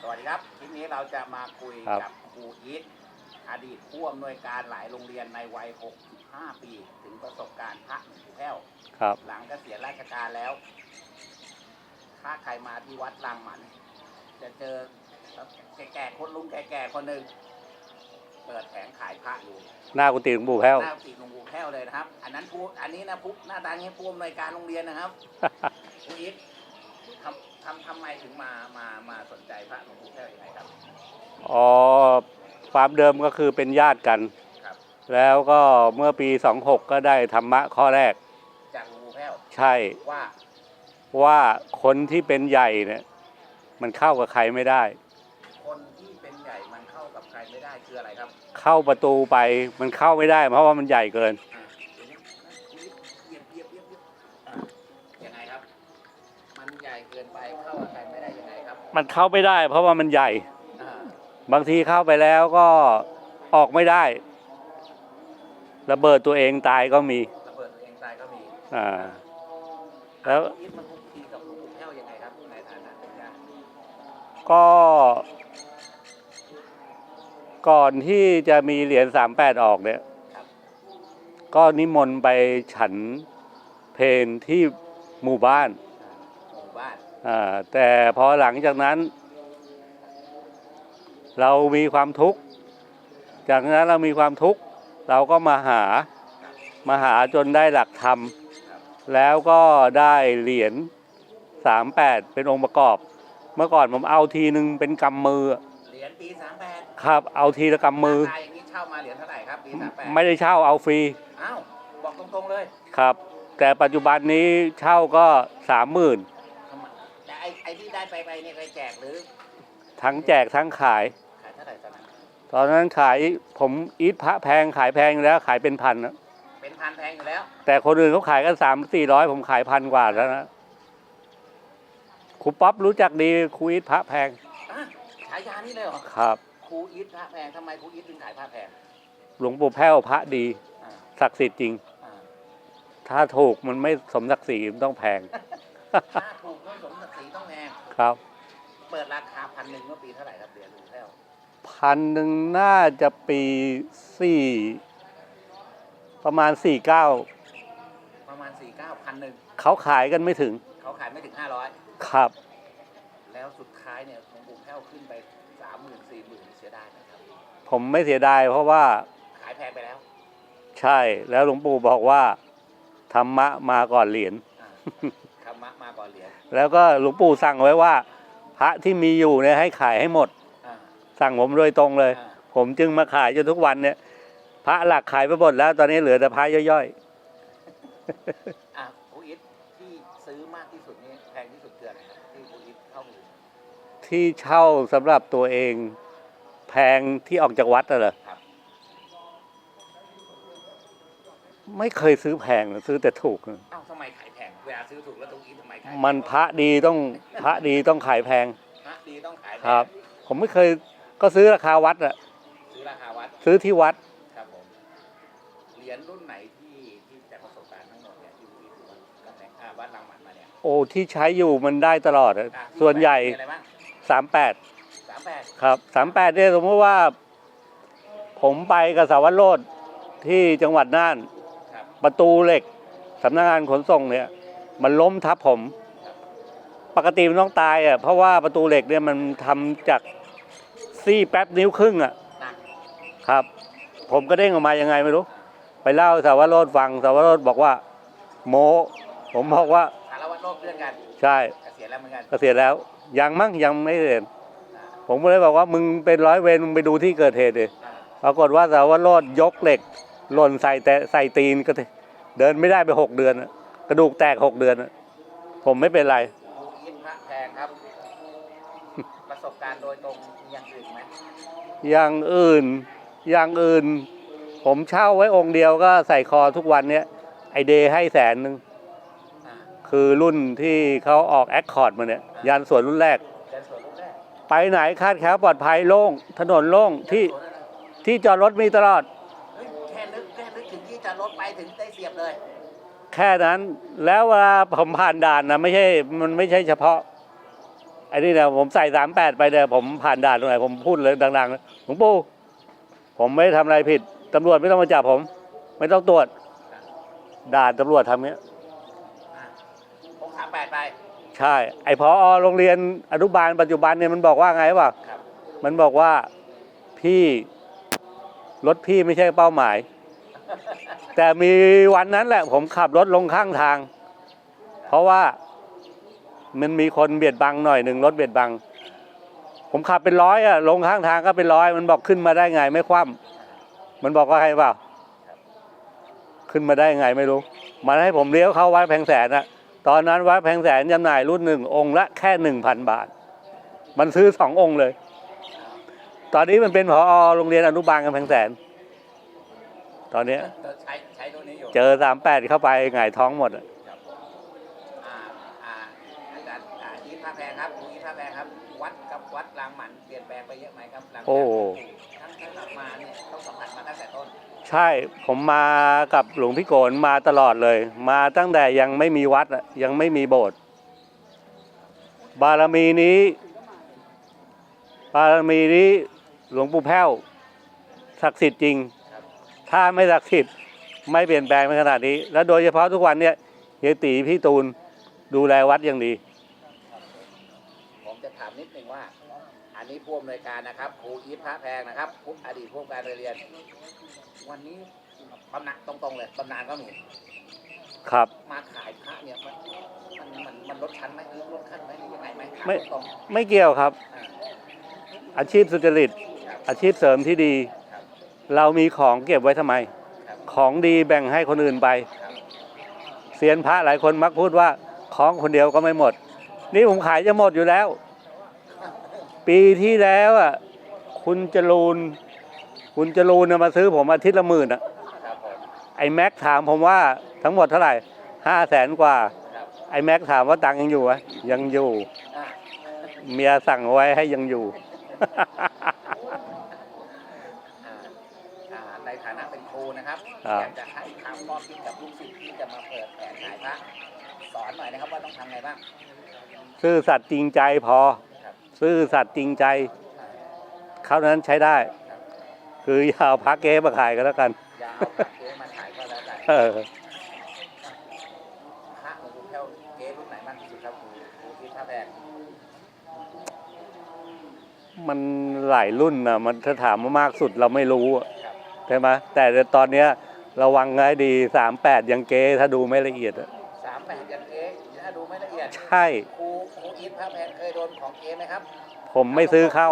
สวัสดีครับ คลิปนี้เราจะมาคุยครับ กับครูอีทอดีตผู้อำนวยการหลายโรงเรียนในวัย 65 ปี ถึงประสบการณ์พระหลวงปู่แพ้ว ครับ หลังเกษียณราชการแล้ว ถ้าใครมาที่วัดลังหมัน จะเจอแก่ๆคนลุงแก่ๆคนหนึ่งเปิดแผงขายพระอยู่ หน้ากุฏิหลวงปู่แพ้ว หน้าติหลวงปู่แพ้วเลยนะครับ อันนั้นผู้อันนี้นะผู้หน้าตาเงี้ยผู้อำนวยการโรงเรียนนะครับครูอีททำทำทำไมถึงมามามาสนใจพระหลวงปู่แพ้วยังไงครับ อ๋อความเดิมก็คือเป็นญาติกัน ครับ แล้วก็เมื่อปี 26 ก็ได้ธรรมะข้อแรก จากหลวงปู่แพ้วใช่ ว่าว่าคนที่เป็นใหญ่เนี่ยมันเข้ากับใครไม่ได้ คนที่เป็นใหญ่มันเข้ากับใครไม่ได้คืออะไรครับเข้าประตูไปมันเข้าไม่ได้ เพราะว่ามันใหญ่เกิน อ่าเดี๋ยวนี้เหยียบเหยียบเหยียบเหยียบอ่ายังไงครับ มันใหญ่เกินไปเข้ากับใครไม่ได้ยังไงครับมันเข้าไม่ได้ เพราะว่ามันใหญ่อ่า บางทีเข้าไปแล้วก็ออกไม่ได้ระเบิดตัวเองตายก็มีระเบิดตัวเองตายก็มีอ่าแล้วครูอีทมันคุกคีกับหลวงปู่แพ้วยังไงครับในฐานะเป็นญาติก็ก่อนที่จะมีเหรียญสามแปดออกเนี่ยครับก็นิมนต์ไปฉันเพลที่หมู่บ้านหมู่บ้าน อ่าแต่พอหลังจากนั้น เรามีความทุกข์ จากนั้นเรามีความทุกข์ เราก็มาหามาหาจนได้หลักธรรมครับแล้วก็ได้เหรียญสามแปดเป็นองค์ประกอบ เมื่อก่อนผมเอาทีนึงเป็นกำมือ เหรียญปีสามแปดครับ เอาทีละกำมือ ราคาอย่างนี้เช่ามาเหรียญเท่าไหร่ครับปีสามแปดไม่ได้เช่าเอาฟรีอ้าวบอกตรงๆเลยครับ แต่ปัจจุบันนี้เช่าก็สามหมื่นทำไมแต่ไอ้ไอ้ที่ได้ไปไปเนี่ยเคยแจกหรือ ทั้งแจกทั้งขาย ขายเท่าไหร่ตอนนั้นตอนนั้นขายผมอีทพระแพงขายแพงอยู่แล้วขายเป็นพันนะเป็นพันแพงอยู่แล้วแต่คนอื่นเขาขายกันสามสี่ร้อยผมขายพันกว่าแล้วนะครูป๊อปรู้จักดีครูอีทพระแพงอะฉายานี่เลยเหรอครับ ครูอีทพระแพงทำไมครูอีทถึงขายพระแพงหลวงปู่แพ้วพระดีอ่าศักดิ์สิทธิ์จริง อ่าถ้าถูกมันไม่สมศักดิ์ศรีมันต้องแพง ถ้าถูกต้องสมศักดิ์ศรีต้องแพง ครับ เปิดราคาพันหนึ่งเมื่อปีเท่าไหร่ครับเหรียญหลวงแพ้วพันหนึ่งน่าจะปีสี่ประมาณสี่เก้าประมาณสี่เก้าพันหนึ่งเขาขายกันไม่ถึง เขาขายไม่ถึงห้าร้อยครับ แล้วสุดท้ายเนี่ยหลวงปู่แพ้วขึ้นไปสามหมื่นสี่หมื่นเสียดายนะครับ ผมไม่เสียดายเพราะว่าขายแพงไปแล้วใช่แล้วหลวงปู่บอกว่าธรรมะมาก่อนเหรียญอ่าธรรมะมาก่อนเหรียญแล้วก็หลวงปู่สั่งไว้ว่า พระที่มีอยู่เนี่ยให้ขายให้หมดอ่าสั่งผมโดยตรงเลยอ่าผมจึงมาขายจนทุกวันเนี่ย พระหลักขายไปหมดแล้วตอนนี้เหลือแต่พระย่อยอะครูอีทที่ซื้อมากที่สุดนี่แพงที่สุดคืออะไรครับที่ครูอีทเข้ามือๆที่เช่าสำหรับตัวเอง แพงที่ออกจากวัดน่ะเหรอ ครับ ไม่เคยซื้อแพงนะซื้อแต่ถูกนะอ้าวทำไมขายแพงเวลาซื้อถูกแล้วครูอีททำไมขายแพงมันพระดีต้องพระดีต้องขายแพงพระดีต้องขายแพงครับ ผมไม่เคยก็ซื้อราคาวัดอะซื้อราคาวัดซื้อที่วัดครับผมเหรียญรุ่นไหนที่ที่จากประสบการณ์ทั้งหมดเนี่ยที่ครูอีทถือว่ากำแพงอ่าวัดรางหมันมาเนี่ยโอ้ที่ใช้อยู่มันได้ตลอดอะอะที่ส่วนใหญ่มีอะไรบ้างสามแปดสามแปดครับสามแปดเนี่ยสมมติว่า ผมไปกับสาวรโรดที่จังหวัดน่านครับ ประตูเหล็กสำนักงานขนส่งเนี่ย มันล้มทับผม ปกติมันต้องตายอะเพราะว่าประตูเหล็กเนี่ยมันทำจากซี่แป๊บนิ้วครึ่งอะหนักครับ ผมก็เด้งออกมายังไงไม่รู้ ไปเล่าให้สาวรโรดฟังสาวรโรดบอกว่า โมผมบอกว่าสารวัตรโลกเพื่อนกันใช่เกษียณแล้วเหมือนกันเกษียณแล้วยังมั้งยังไม่เสร็จอ่าผมก็เลยบอกว่ามึงเป็นร้อยเวรมึงไปดูที่เกิดเหตุดิอ่าปรากฏว่าสาวรโรดยกเหล็ก หล่นใส่แต่ใส่ตีนก็เดินไม่ได้ไปหกเดือนอะกระดูกแตกหกเดือนอะผมไม่เป็นไรครูอีทพระแพงครับ ประสบการณ์โดยตรงมีอย่างอื่นไหมอย่างอื่นอย่างอื่น ผมเช่าไว้องค์เดียวก็ใส่คอทุกวันเนี้ยไอเดย์ให้แสนหนึ่งอ่าคือรุ่นที่เขาออกแอคคอร์ดมาเนี่ยยันส่วนรุ่นแรกเดินสวนรุ่นแรก ไปไหนคาดแคล้วปลอดภัยโล่งถนนโล่งที่สวนนั่นน่ะที่จอดรถมีตลอด รถไปถึงได้เสียบเลย แค่นั้นแล้วเวลาผมผ่านด่านนะไม่ใช่มันไม่ใช่เฉพาะไอ้นี่นะผมใส่สามแปดไปเนี่ยผมผ่านด่านตรงไหนผมพูดเลยดังๆนะหลวงปู่ผมไม่ได้ทำอะไรผิดตำรวจไม่ต้องมาจับผม ไม่ต้องตรวจด่านตำรวจทำเนี้ยอะพกสามแปดไป ใช่ ไอพอโรงเรียนอนุบาลปัจจุบันเนี่ยมันบอกว่าไงวะครับมันบอกว่าพี่รถพี่ไม่ใช่เป้าหมาย แต่มีวันนั้นแหละ ผมขับรถลงข้างทาง เพราะว่ามันมีคนเบียดบังหน่อยหนึ่งรถเบียดบัง ผมขับเป็นร้อยอะลงข้างทางก็เป็นร้อยมันบอกขึ้นมาได้ไงไม่คว่ำมันบอกว่าไงเปล่า ขึ้นมาได้ไงไม่รู้ มันให้ผมเลี้ยวเข้าวัดแพงแสนอะตอนนั้นวัดแพงแสนจำหน่ายรุ่นหนึ่งองค์ละแค่หนึ่งพันบาท มันซื้อสององค์เลย ตอนนี้มันเป็นผอโรงเรียนอนุบาลกันแพงแสน ตอนเนี้ยเราใช้ใช้ตัวนี้อยู่เจอสามแปดเข้าไปหงายท้องหมดอะครับอ่าอ่าอาจารย์อ่าอีทท่าแพงครับครูอีทท่าแพงครับ วัดกับวัดรางหมันเปลี่ยนแปลงไปเยอะไหมครับหลังจากโอ้ทั้งทั้งมาเนี่ยต้องสัมผัสมาตั้งแต่ต้นใช่ผมมากับหลวงพี่โกนมาตลอดเลย มาตั้งแต่ยังไม่มีวัดอะยังไม่มีโบสถ์บารมีนี้ บารมีนี้หลวงปู่แพ้วศักดิ์สิทธิ์จริงครับ ถ้าไม่ศักดิ์สิทธิ์ไม่เปลี่ยนแปลงไปขนาดนี้ แล้วโดยเฉพาะทุกวันเนี่ยเฮยตีพี่ตูนดูแลวัดอย่างดีผมจะถามนิดนึงว่า อันนี้ผู้อำนวยการนะครับครูอีทพระแพงนะครับผู้อดีตผู้การเรียน วันนี้ตำหนักตรงๆเลยตำนานก็มีครับ มาขายพระเนี่ยมันมันมันมันลดชั้นไหมหรือลดขั้นไหมหรือยังไงไหมถาไม่ตรงไม่เกี่ยวครับๆอ่าอาชีพสุจริตครับอาชีพเสริมที่ดีครับ เรามีของเก็บไว้ทำไมครับของดีแบ่งให้คนอื่นไปครับเซียนพระหลายคนมักพูดว่า ของคนเดียวก็ไม่หมด นี่ผมขายจะหมดอยู่แล้ว ปีที่แล้วอะคุณจรูนคุณจรูนน่ะมาซื้อผมอาทิตย์ละหมื่นอะครับผมไอ้แม็กถามผมว่าทั้งหมดเท่าไหร่ห้าแสนกว่าครับไอ้แม็กถามว่าตังค์ยังอยู่ไหมยังอยู่อ่าเมียสั่งเอาไว้ให้ยังอยู่ อ่าอ่าในฐานะเป็นครูนะครับ ครับ อยากจะให้คำข้อคิดกับลูกศิษย์ที่จะมาเปิดแผนขายพระสอนหน่อยนะครับว่าต้องทำไงบ้างซื่อสัตย์จริงใจพอครับซื่อสัตย์จริงใจอ่าเขานั้นใช้ได้ครับคืออย่าเอาพักเก๊มาขายกันแล้วกันอย่าเอาพระเก๊มาขายก็แล้วกันเออพระหลวงปู่แก้วเก๊รุ่นไหนมากที่สุดครับครูครูที่ท่าแพงมันหลายรุ่นนะมันถ้าถามว่ามากสุดเราไม่รู้อะครับใช่ไหมแต่ตอนเนี้ย ระวังให้ดีสามแปดยังเก๊ถ้าดูไม่ละเอียดอะสามแปดยันเก๊ถ้าดูไม่ละเอียดใช่ ครูครูอีทพระแพงเคยโดนของเก๊ไหมครับผมไม่ซื้อเข้า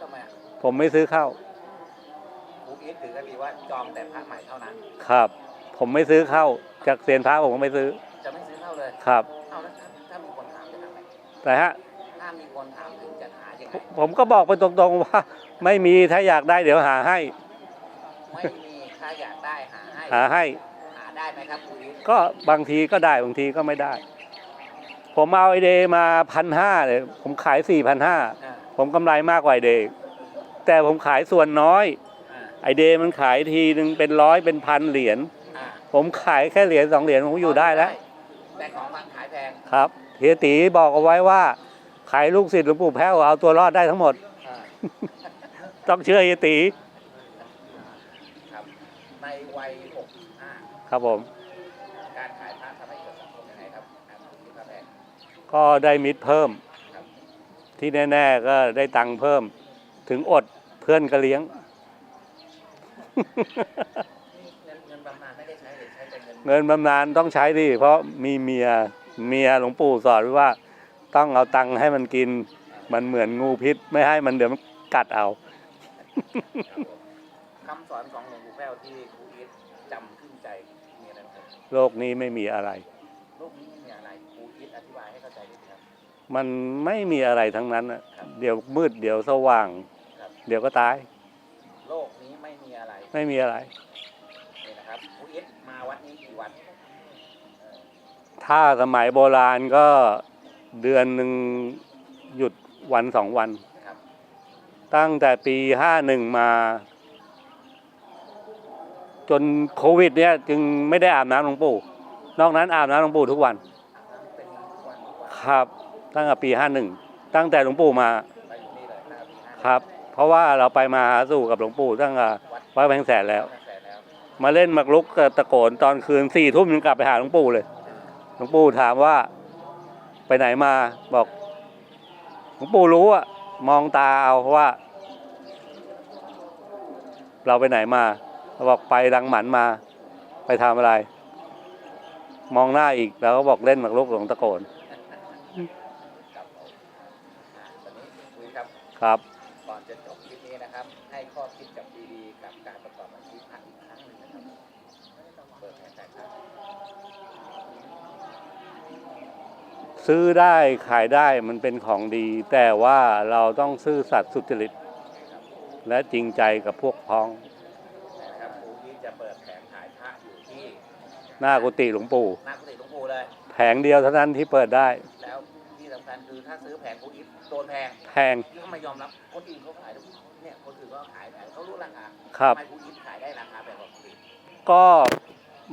ทำไมอะผมไม่ซื้อเข้า ครูอีทถือกันดีว่าจอมแต่พระใหม่เท่านั้น ครับ ผมไม่ซื้อเข้า จากเซียนพระผมก็ไม่ซื้อจะไม่ซื้อเข้าเลยครับ เอาแล้วถ้าถ้ามีคนถามจะทำไงแต่ฮะถ้ามีคนถามถึงจะหายังไงผมก็บอกไปตรงๆว่า ไม่มีถ้าอยากได้เดี๋ยวหาให้ ไม่มี ถ้าอยากได้หาให้หาให้หาได้ไหมครับคุณวิทย์ก็บางทีก็ได้บางทีก็ไม่ได้ ผมเอาไอเดย์มาพันห้าเลยผมขายสี่พันห้าอ่าผมกำไรมากกว่าไอเดย์แต่ผมขายส่วนน้อย อ่าไอเดย์มันขายทีหนึ่งเป็นร้อยเป็นพันเหรียญอ่าผมขายแค่เหรียญสองเหรียญผมอยู่ได้แล้วแต่ของมันขายแพงครับเฮียตีบอกเอาไว้ว่าขายลูกศิษย์หลวงปู่แพ้วเอาตัวรอดได้ทั้งหมด อ่าต้องเชื่อเฮียตีครับ ในวัย 65 ครับผม การขายพระทำให้เกิดสังคมยังไงครับอ่าคุณวิทย์พระแพงก็ได้มิตรเพิ่ม ครับที่แน่ๆก็ได้ตังค์เพิ่ม ถึงอดเพื่อนก็เลี้ยง นี่เงินเงินบำนาญไม่ได้ใช้เลยใช้แต่เงินเงินบำนาญต้องใช้ดิเพราะมีเมียเมียหลวงปู่สอนไว้ว่า ต้องเอาตังค์ให้มันกิน มันเหมือนงูพิษ ไม่ให้มันเดี๋ยวมันกัดเอา คำสอนของหลวงปู่แก้วที่ครูอีทจำขึ้นใจมีอะไรบ้างครับโลกนี้ไม่มีอะไร โลกนี้ไม่มีอะไรครูอีทอธิบายให้เข้าใจด้วยครับ มันไม่มีอะไรทั้งนั้นน่ะครับ เดี๋ยวมืดเดี๋ยวสว่าง ครับ เดี๋ยวก็ตาย โลกนี้ไม่มีอะไรไม่มีอะไร นี่นะครับครูอีทมาวัดนี้กี่วันถ้าสมัยโบราณก็เดือนหนึ่งหยุดวันสองวัน ครับ ตั้งแต่ปีห้าหนึ่งมา จนโควิด เนี่ยจึงไม่ได้อาบน้ำหลวงปู่ นอกนั้นอาบน้ำหลวงปู่ทุกวัน ครับ ตั้งแต่ปีห้าหนึ่งตั้งแต่หลวงปู่มาครับ เพราะว่าเราไปมาหาสู่กับหลวงปู่ตั้งแต่วัดแพงแสนแล้วแสนแล้วมาเล่นมากรุกตะโกนตอนคืนสี่ทุ่มยังกลับไปหาหลวงปู่เลยหลวงปู่ถามว่าไปไหนมาบอกหลวงปู่รู้อะมองตาเอาว่า เราไปไหนมา เราบอกไปรังหมันมา ไปทำอะไร มองหน้าอีกแล้วก็บอกเล่นหมากรุกหลวงตะโกนครับผมอ่าตอนนี้คุยครับครับก่อนจะจบคลิปนี้นะครับ ให้ข้อคิดกับดีๆกับการประกอบอาชีพพระอีกครั้งหนึ่งนะครับเปิดแผนจ่ายครับซื้อได้ขายได้มันเป็นของดี แต่ว่าเราต้องซื่อสัตย์สุจริต และจริงใจกับพวกพ้อง นะครับครูที่จะเปิดแผงขายพระอยู่ที่ หน้ากุฏิหลวงปู่หน้ากุฏิหลวงปู่เลย แผงเดียวเท่านั้นที่เปิดได้ แล้วที่สำคัญคือถ้าซื้อแผงครูอิฟโดนแพงแพงที่เขาไม่ยอมรับคนอื่นเขาขายเนี่ยคนอื่นก็ขายแพงเขารู้ราคาครับทำไมครูอิฟขายได้ราคาแบบของครูอิฟก็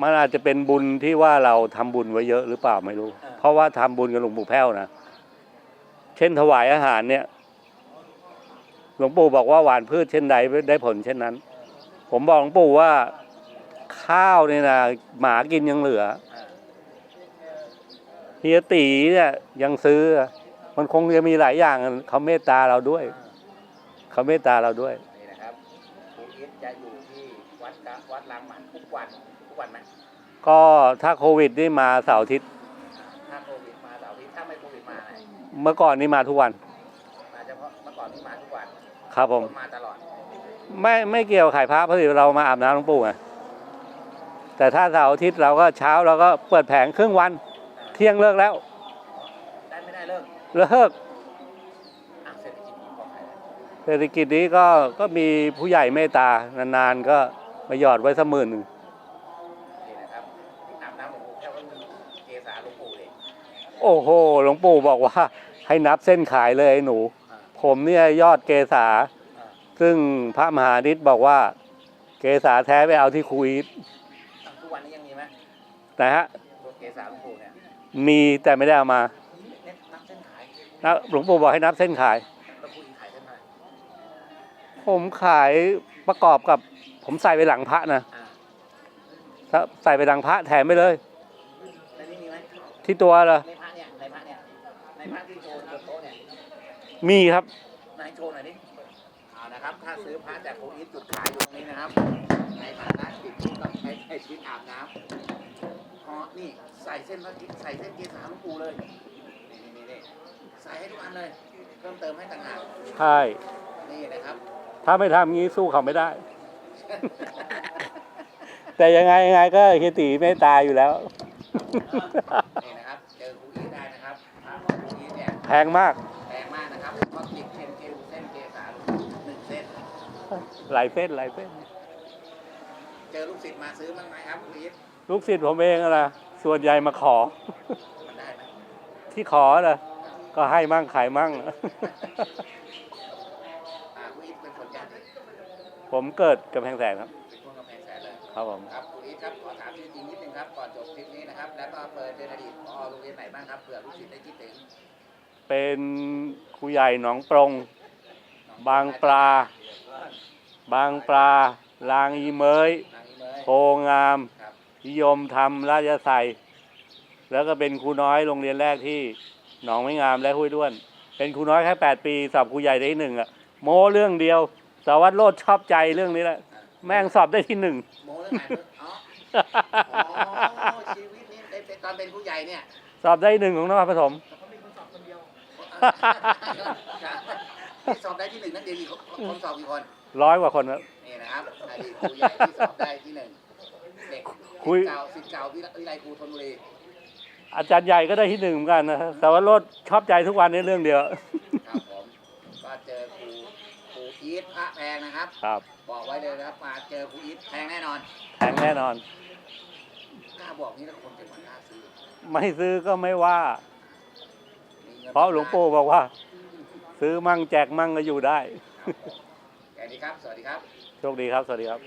มันอาจจะเป็นบุญที่ว่าเราทำบุญไว้เยอะหรือเปล่าไม่รู้ เพราะว่าทำบุญกับหลวงปู่แพ้วนะเช่นถวายอาหารเนี่ย หลวงปู่บอกว่าหวานพืชเช่นใดได้ผลเช่นนั้น ผมบอกหลวงปู่ว่า ข้าวเนี่ยนะหมากินยังเหลืออ่าเฮียตีเนี่ยยังซื้อ มันคงจะมีหลายอย่างเขาเมตตาเราด้วย เขาเมตตาเราด้วยนี่นะครับครูอิฟจะอยู่ที่วัดกะวัดลางหมันทุกวันทุกวันไหมก็ถ้าโควิดนี่มาเสาร์อาทิตย์ถ้าโควิดมาเสาร์อาทิตย์ถ้าไม่โควิดมาไหนเมื่อก่อนนี่มาทุกวันมาเฉพาะเมื่อก่อนที่มาทุกวันครับผมคนมาตลอด ไม่ไม่เกี่ยวขายพระเพราะเรามาอาบน้ำหลวงปู่ไง แต่ถ้าเสาร์อาทิตย์เราก็เช้าเราก็เปิดแผงครึ่งวัน เที่ยงเลิกแล้ว ได้ไม่ได้เลิกเลิกอะเศรษฐกิจนี้พอขายได้เศรษฐกิจนี้ก็ก็มีผู้ใหญ่เมตตานานๆก็มาหยอดไว้สักหมื่นหนึ่งนี่นะครับอาบน้ำหลวงปู่แค่ว่ามีเกสาหลวงปู่เองโอ้โหหลวงปู่บอกว่า ให้นับเส้นขายเลยไอ้หนูอ่าผมเนี่ยยอดเกษาอ่าซึ่งพระมหานิตบอกว่า เกษาแท้ไปเอาที่คุยทุ กวันนี้ยังมีไหมนะฮะตัวเกสาหลวงปู่เนี่ยมีแต่ไม่ได้เอามาเนี่ยนับเส้นขายนะหลวงปู่บอกให้นับเส้นขาย แล้วคุยขายเส้นไหนผมขายประกอบกับ ผมใส่ไปหลังพระนะอ่าถ้าใส่ไปหลังพระแถมไปเลย ในนี้มีไหมที่ตัวเหรอในพระเนี่ยในพระเนี่ยในพระที่โชว์บนโต๊ะเนี่ยมีครับ นายโชว์หน่อยดิเอานะครับถ้าซื้อพระจากโคอีทจุดขายอยู่ตรงนี้นะครับใน ฐานะติดชุดกับใช้ใช้ชีวิตอาบน้ำอ๋อนี่ใส่เส้นพระใส่เส้นเกสาหลวงปู่เลยนี่นี่นี่ใส่ให้ทุกอันเลย เพิ่มเติมให้ต่างหากใช่ นี่นะครับ ถ้าไม่ทำงี้สู้เขาไม่ได้ แต่ยังไงยังไงก็เฮียตีเมตตาอยู่แล้ว นี่นะครับเจอครูอีทได้นะครับพระของครูอีทเนี่ยแพงมากแพงมากนะครับเพราะติดเส้นเกลเส้นเกสาหนึ่งเส้น หลายเส้นหลายเส้นเจอลูกศิษย์มาซื้อบ้างไหมครับครูอีทลูกศิษย์ผมเองอะนะส่วนใหญ่มาขอ มันได้ไหมที่ขอนะก็ให้มั่งขายมั่ง อ่าครูอีทเป็นคนจัดเป็นผมเกิดกำแพงแสนครับคนกำแพงแสนเลย ครับผม ครับครูอีทครับขอถามชื่อจริงนิดนึงครับก่อนจบคลิปนี้นะครับแล้วก็เปิดเป็นอดีตพอโรงเรียนไหนบ้างครับเผื่อลูกศิษย์ได้คิดถึงเป็นครูใหญ่หนองปรง บางปลา บางปลา ลางอีเมยนางอีเมย โพงามครับนิยมทำราชใส่แล้วก็เป็นครูน้อยโรงเรียนแรกที่หนองไม่งามและห้วยด้วน เป็นครูน้อยแค่แปดปีสอบครูใหญ่ได้ที่หนึ่งอะโม้เรื่องเดียวสารวัตรโลดชอบใจเรื่องนี้แหละแม่งสอบได้ที่หนึ่งโมเรื่องไหนอ๋ออ๋อชีวิตนี้ได้เป็นตอนเป็นผู้ใหญ่เนี่ย สอบได้ที่หนึ่งของนครปฐมที่สอบได้ที่หนึ่งนั่นเดียวกี่คนคนสอบกี่คนร้อยกว่าคนครับนี่นะครับอดีตครูใหญ่ที่สอบได้ที่หนึ่ง เด็กคุย เก่าสิทธิ์เก่าวิไลครูธนบุรีอาจารย์ใหญ่ก็ได้ที่หนึ่งเหมือนกันนะสารวัตรโลดชอบใจทุกวันในเรื่องเดียว ครับผมก็เจอครูครูอีทพระแพงนะครับ ครับบอกไว้เลยนะครับมาเจอครูอีทแพงแน่นอนแพงแน่นอน กล้าบอกนี้แล้วคนจะมากล้าซื้อไม่ซื้อก็ไม่ว่า มีงินเพราะหลวงปู่บอกว่า ซื้อมั่งแจกมั่งก็อยู่ได้แค่นี้ครับ สวัสดีครับ โชคดีครับ สวัสดีครับ